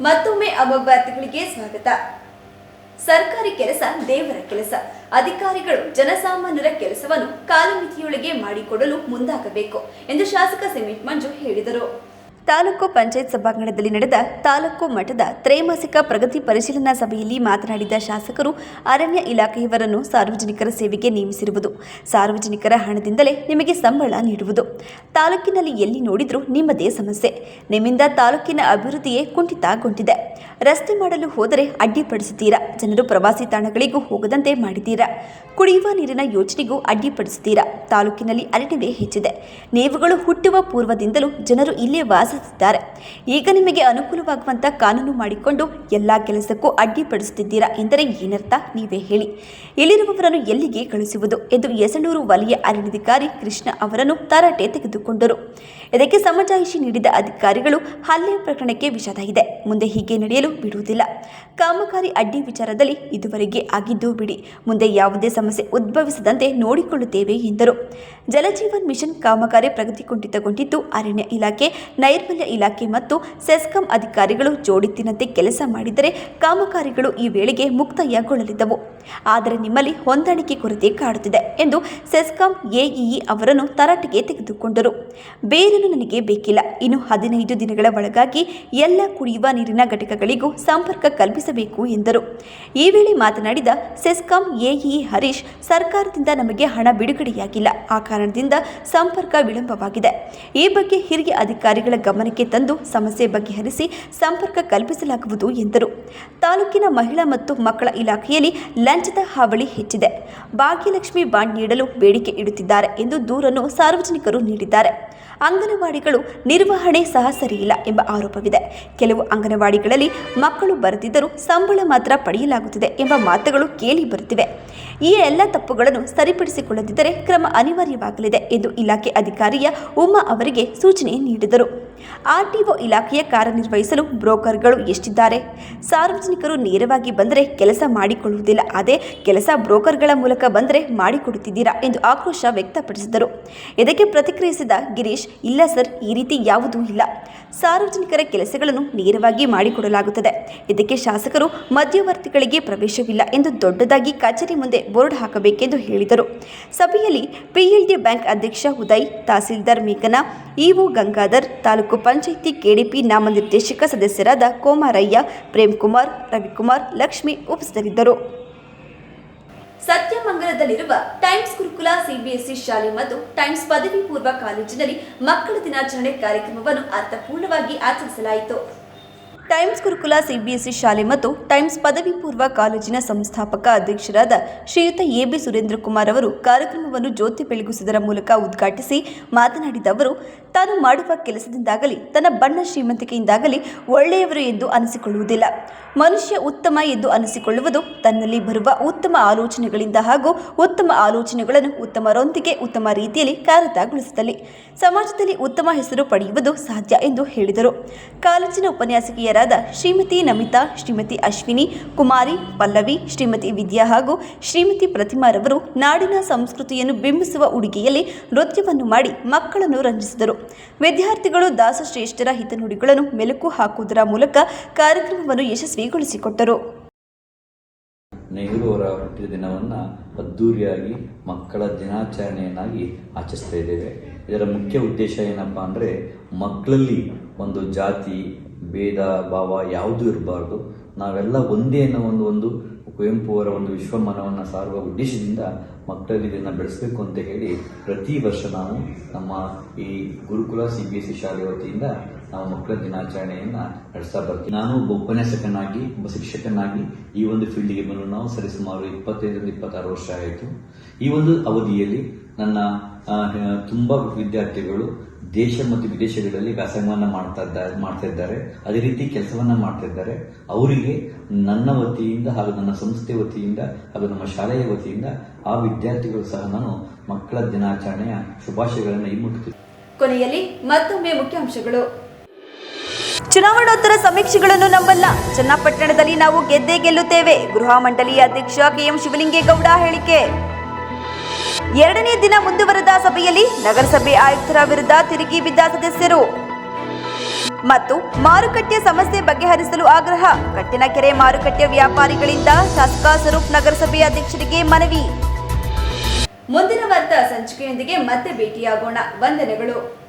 ಮತ್ತೊಮ್ಮೆ ಅಮೋಘಾತಿಗಳಿಗೆ ಸ್ವಾಗತ. ಸರ್ಕಾರಿ ಕೆಲಸ, ದೇವರ ಕೆಲಸ. ಅಧಿಕಾರಿಗಳು ಜನಸಾಮಾನ್ಯರ ಕೆಲಸವನ್ನು ಕಾಲಮಿತಿಯೊಳಗೆ ಮಾಡಿಕೊಡಲು ಮುಂದಾಗಬೇಕು ಎಂದು ಶಾಸಕ ಸಿಮೆಂಟ್ ಮಂಜು ಹೇಳಿದರು. ತಾಲೂಕು ಪಂಚಾಯತ್ ಸಭಾಂಗಣದಲ್ಲಿ ನಡೆದ ತಾಲೂಕು ಮಠದ ತ್ರೈಮಾಸಿಕ ಪ್ರಗತಿ ಪರಿಶೀಲನಾ ಸಭೆಯಲ್ಲಿ ಮಾತನಾಡಿದ ಶಾಸಕರು, ಅರಣ್ಯ ಇಲಾಖೆಯವರನ್ನು ಸಾರ್ವಜನಿಕರ ಸೇವೆಗೆ ನೇಮಿಸಿರುವುದು, ಸಾರ್ವಜನಿಕರ ಹಣದಿಂದಲೇ ನಿಮಗೆ ಸಂಬಳ ನೀಡುವುದು. ತಾಲೂಕಿನಲ್ಲಿ ಎಲ್ಲಿ ನೋಡಿದರೂ ನಿಮ್ಮದೇ ಸಮಸ್ಯೆ. ನಿಮ್ಮಿಂದ ತಾಲೂಕಿನ ಅಭಿವೃದ್ಧಿಯೇ ಕುಂಠಿತಗೊಂಡಿದೆ. ರಸ್ತೆ ಮಾಡಲು ಹೋದರೆ ಅಡ್ಡಿಪಡಿಸುತ್ತೀರಾ? ಜನರು ಪ್ರವಾಸಿ ತಾಣಗಳಿಗೂ ಹೋಗದಂತೆ ಮಾಡಿದ್ದೀರಾ? ಕುಡಿಯುವ ನೀರಿನ ಯೋಜನೆಗೂ ಅಡ್ಡಿಪಡಿಸುತ್ತೀರಾ? ತಾಲೂಕಿನಲ್ಲಿ ಅರಣ್ಯವೇ ಹೆಚ್ಚಿದೆ. ನೀವುಗಳು ಹುಟ್ಟುವ ಪೂರ್ವದಿಂದಲೂ ಜನರು ಇಲ್ಲೇ ವಾಸಿಸುತ್ತಿದ್ದಾರೆ. ಈಗ ನಿಮಗೆ ಅನುಕೂಲವಾಗುವಂತ ಕಾನೂನು ಮಾಡಿಕೊಂಡು ಎಲ್ಲ ಕೆಲಸಕ್ಕೂ ಅಡ್ಡಿಪಡಿಸುತ್ತಿದ್ದೀರಾ ಎಂದರೆ ಏನರ್ಥ? ನೀವೇ ಹೇಳಿ. ಇಲ್ಲಿರುವವರನ್ನು ಎಲ್ಲಿಗೆ ಕಳುಹಿಸುವುದು? ಎಂದು ಯಸನೂರು ವಲಯ ಅರಣ್ಯಾಧಿಕಾರಿ ಕೃಷ್ಣ ಅವರನ್ನು ತರಾಟೆ ತೆಗೆದುಕೊಂಡರು. ಇದಕ್ಕೆ ಸಮಜಾಯಿಷಿ ನೀಡಿದ ಅಧಿಕಾರಿಗಳು ಹಲ್ಲೆ ಪ್ರಕರಣಕ್ಕೆ ವಿಷಾದ ಇದೆ ಮುಂದೆ ಹೀಗೆ ನಡೆಯಲು ಬಿಡುವುದಿಲ್ಲ. ಕಾಮಗಾರಿ ಅಡ್ಡಿ ವಿಚಾರದಲ್ಲಿ ಇದುವರೆಗೆ ಆಗಿದ್ದು ಬಿಡಿ. ಮುಂದೆ ಯಾವುದೇ ಸಮಸ್ಯೆ ಉದ್ಭವಿಸದಂತೆ ನೋಡಿಕೊಳ್ಳುತ್ತೇವೆ, ಎಂದರು. ಜಲಜೀವನ್ ಮಿಷನ್ ಕಾಮಗಾರಿ ಪ್ರಗತಿ ಕುಂಠಿತಗೊಂಡಿದ್ದು ಅರಣ್ಯ ಇಲಾಖೆ, ನೈರ್ಮಲ್ಯ ಇಲಾಖೆ ಮತ್ತು ಸೆಸ್ಕಾಂ ಅಧಿಕಾರಿಗಳು ಜೋಡಿತ್ತಿನಂತೆ ಕೆಲಸ ಮಾಡಿದರೆ ಕಾಮಗಾರಿಗಳು ಈ ವೇಳೆಗೆ ಮುಕ್ತಾಯಗೊಳ್ಳಲಿದ್ದವು. ಆದರೆ ನಿಮ್ಮಲ್ಲಿ ಹೊಂದಾಣಿಕೆ ಕೊರತೆ ಕಾಡುತ್ತಿದೆ ಎಂದು ಸೆಸ್ಕಾಂ ಎಇಇ ಅವರನ್ನು ತರಾಟೆಗೆ ತೆಗೆದುಕೊಂಡರು. ಬೇರೇನು ನನಗೆ ಬೇಕಿಲ್ಲ. ಇನ್ನು ಹದಿನೈದು ದಿನಗಳ ಒಳಗಾಗಿ ಎಲ್ಲ ಕುಡಿಯುವ ನೀರಿನ ಘಟಕಗಳಿಗೂ ಸಂಪರ್ಕ ಕಲ್ಪಿಸಬೇಕು ಎಂದರು. ಈ ವೇಳೆ ಮಾತನಾಡಿದ ಸೆಸ್ಕಾಂ ಎಇ ಹರೀಶ್, ಸರ್ಕಾರದಿಂದ ನಮಗೆ ಹಣ ಬಿಡುಗಡೆಯಾಗಿಲ್ಲ. ಆ ಕಾರಣದಿಂದ ಸಂಪರ್ಕ ವಿಳಂಬವಾಗಿದೆ. ಈ ಬಗ್ಗೆ ಹಿರಿಯ ಅಧಿಕಾರಿಗಳ ಗಮನಕ್ಕೆ ತಂದು ಸಮಸ್ಯೆ ಬಗೆಹರಿಸಿ ಸಂಪರ್ಕ ಕಲ್ಪಿಸಲಾಗುವುದು ಎಂದರು. ತಾಲೂಕಿನ ಮಹಿಳಾ ಮತ್ತು ಮಕ್ಕಳ ಇಲಾಖೆಯಲ್ಲಿ ಲಂಚದ ಹಾವಳಿ ಹೆಚ್ಚಿದೆ. ಭಾಗ್ಯಲಕ್ಷ್ಮಿ ಬಾಂಡ್ ನೀಡಲು ಬೇಡಿಕೆ ಇಡುತ್ತಿದ್ದಾರೆ ಎಂದು ದೂರನ್ನು ಸಾರ್ವಜನಿಕರು ನೀಡಿದ್ದಾರೆ. ಅಂಗನವಾಡಿಗಳು ನಿರ್ವಹಣೆ ಸಹ ಸರಿಯಿಲ್ಲ ಎಂಬ ಆರೋಪವಿದೆ. ಕೆಲವು ಅಂಗನವಾಡಿಗಳಲ್ಲಿ ಮಕ್ಕಳು ಬರೆದಿದ್ದರೂ ಸಂಬಳ ಮಾತ್ರ ಪಡೆಯಲಾಗುತ್ತಿದೆ ಎಂಬ ಮಾತುಗಳು ಕೇಳಿ ಬರುತ್ತಿವೆ. ಈ ಎಲ್ಲ ತಪ್ಪುಗಳನ್ನು ಸರಿಪಡಿಸಿಕೊಳ್ಳದಿದ್ದರೆ ಕ್ರಮ ಅನಿವಾರ್ಯವಾಗಲಿದೆ ಎಂದು ಇಲಾಖೆ ಅಧಿಕಾರಿಯ ಉಮಾ ಅವರಿಗೆ ಸೂಚನೆ ನೀಡಿದರು. ಆರ್ಟಿಒ ಇಲಾಖೆಯ ಕಾರ್ಯನಿರ್ವಹಿಸಲು ಬ್ರೋಕರ್ಗಳು ಎಷ್ಟಿದ್ದಾರೆ? ಸಾರ್ವಜನಿಕರು ನೇರವಾಗಿ ಬಂದರೆ ಕೆಲಸ ಮಾಡಿಕೊಳ್ಳುವುದಿಲ್ಲ, ಅದೇ ಕೆಲಸ ಬ್ರೋಕರ್ಗಳ ಮೂಲಕ ಬಂದರೆ ಮಾಡಿಕೊಡುತ್ತಿದ್ದೀರಾ ಎಂದು ಆಕ್ರೋಶ ವ್ಯಕ್ತಪಡಿಸಿದರು. ಇದಕ್ಕೆ ಪ್ರತಿಕ್ರಿಯಿಸಿದ ಗಿರೀಶ್, ಇಲ್ಲ ಸರ್, ಈ ರೀತಿ ಯಾವುದೂ ಇಲ್ಲ. ಸಾರ್ವಜನಿಕರ ಕೆಲಸಗಳನ್ನು ನೇರವಾಗಿ ಮಾಡಿಕೊಡಲಾಗುತ್ತದೆ. ಇದಕ್ಕೆ ಶಾಸಕರು ಮಧ್ಯವರ್ತಿಗಳಿಗೆ ಪ್ರವೇಶವಿಲ್ಲ ಎಂದು ದೊಡ್ಡದಾಗಿ ಕಚೇರಿ ಮುಂದೆ ಬೋರ್ಡ್ ಹಾಕಬೇಕೆಂದು ಹೇಳಿದರು. ಸಭೆಯಲ್ಲಿ ಪಿಎಲ್ಡಿ ಬ್ಯಾಂಕ್ ಅಧ್ಯಕ್ಷ ಉದಯ್, ತಹಸೀಲ್ದಾರ್ ಮೇಕನ, ಇಒ ಗಂಗಾಧರ್, ತಾಲೂಕು ಪಂಚಾಯಿತಿ ಕೆಡಿಪಿ ನಾಮನಿರ್ದೇಶಕ ಸದಸ್ಯರಾದ ಕೋಮಾರಯ್ಯ, ಪ್ರೇಮ್ಕುಮಾರ್, ರವಿಕುಮಾರ್, ಲಕ್ಷ್ಮಿ ಉಪಸ್ಥಿತರಿದ್ದರು. ಸತ್ಯಮಂಗಲದಲ್ಲಿರುವ ಟೈಮ್ಸ್ ಗುರುಕುಲ ಸಿಬಿಎಸ್ಇ ಶಾಲೆ ಮತ್ತು ಟೈಮ್ಸ್ ಪದವಿ ಪೂರ್ವ ಕಾಲೇಜಿನಲ್ಲಿ ಮಕ್ಕಳ ದಿನಾಚರಣೆ ಕಾರ್ಯಕ್ರಮವನ್ನು ಅರ್ಥಪೂರ್ಣವಾಗಿ ಆಚರಿಸಲಾಯಿತು. ಟೈಮ್ಸ್ ಗುರುಕುಲ, ಸಿಬಿಎಸ್ಇ ಶಾಲೆ ಮತ್ತು ಟೈಮ್ಸ್ ಪದವಿ ಪೂರ್ವ ಕಾಲೇಜಿನ ಸಂಸ್ಥಾಪಕ ಅಧ್ಯಕ್ಷರಾದ ಶ್ರೀಯುತ ಎಬಿ ಸುರೇಂದ್ರ ಕುಮಾರ್ ಅವರು ಕಾರ್ಯಕ್ರಮವನ್ನು ಜ್ಯೋತಿ ಬೆಳಗಿಸುವುದರ ಮೂಲಕ ಉದ್ಘಾಟಿಸಿ ಮಾತನಾಡಿದ ಅವರು, ತಾನು ಮಾಡುವ ಕೆಲಸದಿಂದಾಗಲಿ, ತನ್ನ ಬಣ್ಣ ಶ್ರೀಮಂತಿಕೆಯಿಂದಾಗಲಿ ಒಳ್ಳೆಯವರು ಎಂದು ಅನಿಸಿಕೊಳ್ಳುವುದಿಲ್ಲ. ಮನುಷ್ಯ ಉತ್ತಮ ಎಂದು ಅನಿಸಿಕೊಳ್ಳುವುದು ತನ್ನಲ್ಲಿ ಬರುವ ಉತ್ತಮ ಆಲೋಚನೆಗಳಿಂದ ಹಾಗೂ ಉತ್ತಮ ಆಲೋಚನೆಗಳನ್ನು ಉತ್ತಮರೊಂದಿಗೆ ಉತ್ತಮ ರೀತಿಯಲ್ಲಿ ಕಾರ್ಯತಗೊಳಿಸಿದಲ್ಲಿ ಸಮಾಜದಲ್ಲಿ ಉತ್ತಮ ಹೆಸರು ಪಡೆಯುವುದು ಸಾಧ್ಯ ಎಂದು ಹೇಳಿದರು. ಕಾಲೇಜಿನ ಉಪನ್ಯಾಸಕಿಯರಾದ ಶ್ರೀಮತಿ ನಮಿತಾ, ಶ್ರೀಮತಿ ಅಶ್ವಿನಿ, ಕುಮಾರಿ, ಪಲ್ಲವಿ, ಶ್ರೀಮತಿ ವಿದ್ಯಾ ಹಾಗೂ ಶ್ರೀಮತಿ ಪ್ರತಿಮಾರವರು ನಾಡಿನ ಸಂಸ್ಕೃತಿಯನ್ನು ಬಿಂಬಿಸುವ ಉಡುಗೆಯಲ್ಲಿ ನೃತ್ಯವನ್ನು ಮಾಡಿ ಮಕ್ಕಳನ್ನು ರಂಜಿಸಿದರು. ವಿದ್ಯಾರ್ಥಿಗಳು ದಾಸಶ್ರೇಷ್ಠರ ಹಿತನುಡಿಗಳನ್ನು ಮೆಲುಕು ಹಾಕುವುದರ ಮೂಲಕ ಕಾರ್ಯಕ್ರಮವನ್ನು ಯಶಸ್ವಿಗೊಳಿಸಿಕೊಟ್ಟರು. ನೆಹರು ಅವರ ಹುಟ್ಟಿದ ದಿನವನ್ನು ಅದ್ದೂರಿಯಾಗಿ ಮಕ್ಕಳ ದಿನಾಚರಣೆಯನ್ನಾಗಿ ಆಚರಿಸ್ತಾ ಇದ್ದೇವೆ. ಇದರ ಮುಖ್ಯ ಉದ್ದೇಶ ಏನಪ್ಪ ಅಂದರೆ ಮಕ್ಕಳಲ್ಲಿ ಒಂದು ಜಾತಿ, ಭೇದ, ಭಾವ ಯಾವುದೂ ಇರಬಾರ್ದು, ನಾವೆಲ್ಲ ಒಂದೇ ಅನ್ನೋ ಒಂದು ಒಂದು ಕುವೆಂಪು ಅವರ ಒಂದು ವಿಶ್ವಮಾನವನ್ನು ಸಾರುವ ಉದ್ದೇಶದಿಂದ ಮಕ್ಕಳಲ್ಲಿ ಇದನ್ನು ಬೆಳೆಸಬೇಕು ಅಂತ ಹೇಳಿ ಪ್ರತಿ ವರ್ಷ ನಾವು ನಮ್ಮ ಈ Gurukula C B S C ಶಾಲೆ ವತಿಯಿಂದ ನಾವು ಮಕ್ಕಳ ದಿನಾಚರಣೆಯನ್ನು ನಡೆಸ್ತಾ ಬರ್ತೀವಿ. ನಾನು ಒಬ್ಬ ಉಪನ್ಯಾಸಕನಾಗಿ, ಒಬ್ಬ ಶಿಕ್ಷಕನಾಗಿ ಈ ಒಂದು ಫೀಲ್ಡಿಗೆ ಬಂದು ನಾವು ಸರಿಸುಮಾರು ಇಪ್ಪತ್ತೈದರಿಂದ ಇಪ್ಪತ್ತಾರು ವರ್ಷ ಆಯಿತು. ಈ ಒಂದು ಅವಧಿಯಲ್ಲಿ ನನ್ನ ತುಂಬ ವಿದ್ಯಾರ್ಥಿಗಳು ದೇಶ ಮತ್ತು ವಿದೇಶಗಳಲ್ಲಿ ವ್ಯಾಸಂಗವನ್ನು ಮಾಡ್ತಾ ಇದ್ದಾರೆ ಮಾಡ್ತಾ ಇದ್ದಾರೆ. ಅದೇ ರೀತಿ ಕೆಲಸವನ್ನ ಮಾಡ್ತಾ ಇದ್ದಾರೆ. ಅವರಿಗೆ ನನ್ನ ವತಿಯಿಂದ ಹಾಗೂ ನನ್ನ ಸಂಸ್ಥೆ ವತಿಯಿಂದ ಹಾಗೂ ನಮ್ಮ ಶಾಲೆಯ ವತಿಯಿಂದ ಆ ವಿದ್ಯಾರ್ಥಿಗಳು ಸಹ ನಾನು ಮಕ್ಕಳ ದಿನಾಚರಣೆಯ ಶುಭಾಶಯಗಳನ್ನು ಈ ಮುಟ್ತೀನಿ ಕೊನೆಯಲ್ಲಿ ಮತ್ತೊಮ್ಮೆ ಮುಖ್ಯಾಂಶಗಳು. ಚುನಾವಣೋತ್ತರ ಸಮೀಕ್ಷೆಗಳನ್ನು ನಂಬಲ್ಲ. ಚನ್ನಪಟ್ಟಣದಲ್ಲಿ ನಾವು ಗೆದ್ದೇ ಗೆಲ್ಲುತ್ತೇವೆ. ಗೃಹ ಮಂಡಳಿ ಅಧ್ಯಕ್ಷ ಕೆಎಂ ಶಿವಲಿಂಗೇಗೌಡ ಹೇಳಿಕೆ. ಎರಡನೇ ದಿನ ಮುಂದುವರೆದ ಸಭೆಯಲ್ಲಿ ನಗರಸಭೆ ಆಯುಕ್ತರ ವಿರುದ್ಧ ತಿರುಗಿ ಬಿದ್ದ ಸದಸ್ಯರು. ಮತ್ತು ಮಾರುಕಟ್ಟೆ ಸಮಸ್ಯೆ ಬಗೆಹರಿಸಲು ಆಗ್ರಹ, ಕಟ್ಟಿನಕೆರೆ ಮಾರುಕಟ್ಟೆ ವ್ಯಾಪಾರಿಗಳಿಂದ ಶಾಸಕ ಸ್ವರೂಪ್ ನಗರಸಭೆ ಅಧ್ಯಕ್ಷರಿಗೆ ಮನವಿ. ಮುಂದಿನ ವಾರ್ತಾ ಸಂಚಿಕೆಯೊಂದಿಗೆ ಮತ್ತೆ ಭೇಟಿಯಾಗೋಣ. ವಂದನೆಗಳು.